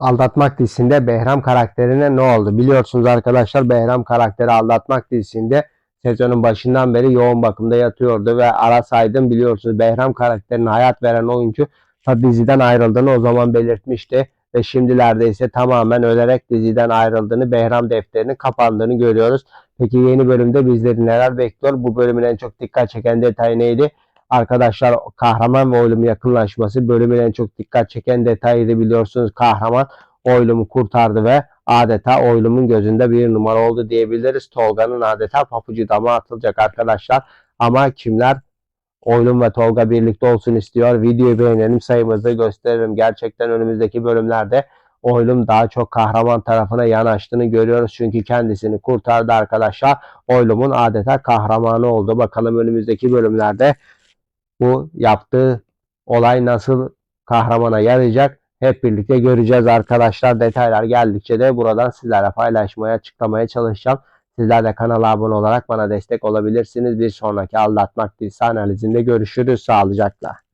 Aldatmak dizisinde Behram karakterine ne oldu? Biliyorsunuz arkadaşlar Behram karakteri Aldatmak dizisinde sezonun başından beri yoğun bakımda yatıyordu ve Aras Aydın biliyorsunuz Behram karakterine hayat veren oyuncu ta diziden ayrıldığını o zaman belirtmişti ve şimdilerde ise tamamen ölerek diziden ayrıldığını, Behram defterinin kapandığını görüyoruz. Peki yeni bölümde bizleri neler bekliyor? Bu bölümün en çok dikkat çeken detayı neydi? Arkadaşlar kahraman ve oylum yakınlaşması bölümün en çok dikkat çeken detayıydı biliyorsunuz. Kahraman oylumu kurtardı ve adeta oylumun gözünde bir numara oldu diyebiliriz. Tolga'nın adeta papucu dama atılacak arkadaşlar. Ama kimler Oylum ve Tolga birlikte olsun istiyor. Videoyu beğenelim sayımızı gösteririm. Gerçekten önümüzdeki bölümlerde Oylum daha çok kahraman tarafına yanaştığını görüyoruz. Çünkü kendisini kurtardı arkadaşlar. Oylum'un adeta kahramanı oldu. Bakalım önümüzdeki bölümlerde bu yaptığı olay nasıl kahramana yarayacak hep birlikte göreceğiz arkadaşlar. Detaylar geldikçe de buradan sizlerle paylaşmaya, açıklamaya çalışacağım. Sizler de kanala abone olarak bana destek olabilirsiniz. Bir sonraki aldatmak dizisi analizinde görüşürüz. Sağlıcakla.